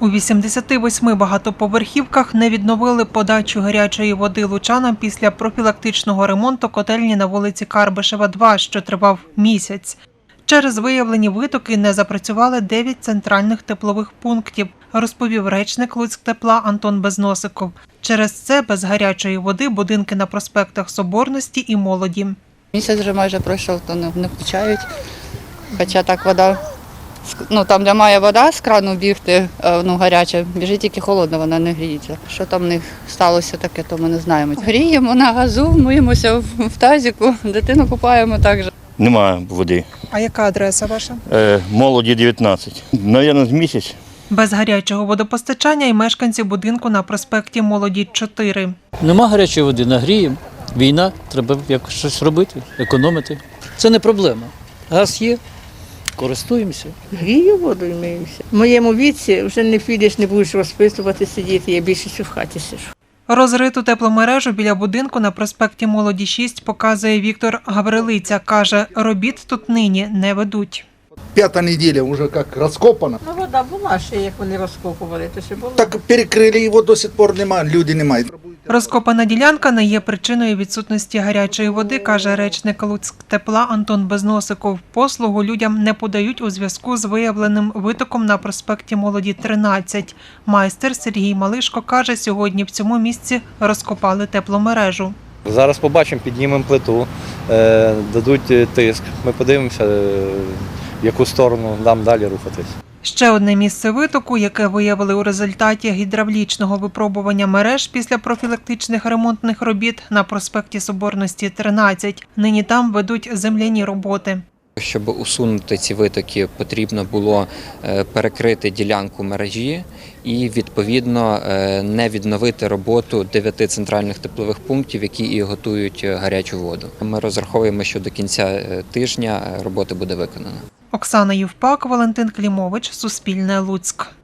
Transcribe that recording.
У 88 багатоповерхівках не відновили подачу гарячої води лучанам після профілактичного ремонту котельні на вулиці Карбишева, 2, що тривав місяць. Через виявлені витоки не запрацювали 9 центральних теплових пунктів, розповів речник Луцьктепла Антон Безносиков. Через це без гарячої води будинки на проспектах Соборності і Молоді. Місяць вже майже пройшов, то не, включають. Хоча так вода, ну там, де має вода з крану бігти, е, ну гаряча, біжить тільки холодна, вона не гріється. Що там в них сталося таке, то ми не знаємо. Гріємо на газу, миємося в, в тазіку, дитину купаємо так же. Немає води. А яка адреса ваша? Е, молоді 19. Навірно, з місяць. Без гарячого водопостачання і мешканці будинку на проспекті Молоді 4. Нема гарячої води, нагріємо. Війна, треба якось щось робити, економити. Це не проблема. Газ є, користуємося. Грію воду і миюся. В моєму віці вже не підеш, не будеш розписувати, сидіти, я більше в хаті сижу. Розриту тепломережу біля будинку на проспекті Молоді 6 показує Віктор Гаврилиця. Каже, робіт тут нині не ведуть. П'ята неділя вже як розкопана. Ну вода була ще, як вони розкопували, то ще було. Так перекрили його до сих пор немає, люди немає. Розкопана ділянка не є причиною відсутності гарячої води, каже речник Луцьктепла Антон Безносиков. Послугу людям не подають у зв'язку з виявленим витоком на проспекті Молоді 13. Майстер Сергій Малишко каже, сьогодні в цьому місці розкопали тепломережу. Зараз побачимо, піднімемо плиту, е, дадуть е, тиск. Ми подивимося, е, в яку сторону нам далі рухатись. Ще одне місце витоку, яке виявили у результаті гідравлічного випробування мереж після профілактичних ремонтних робіт на проспекті Соборності 13. Нині там ведуть земляні роботи. Щоб усунути ці витоки, потрібно було е, перекрити ділянку мережі і відповідно е, не відновити роботу дев'яти центральних теплових пунктів, які і готують е, гарячу воду. Ми розраховуємо, що до кінця тижня робота буде виконана. Оксана Євпак, Валентин Клімович, Суспільне Луцьк.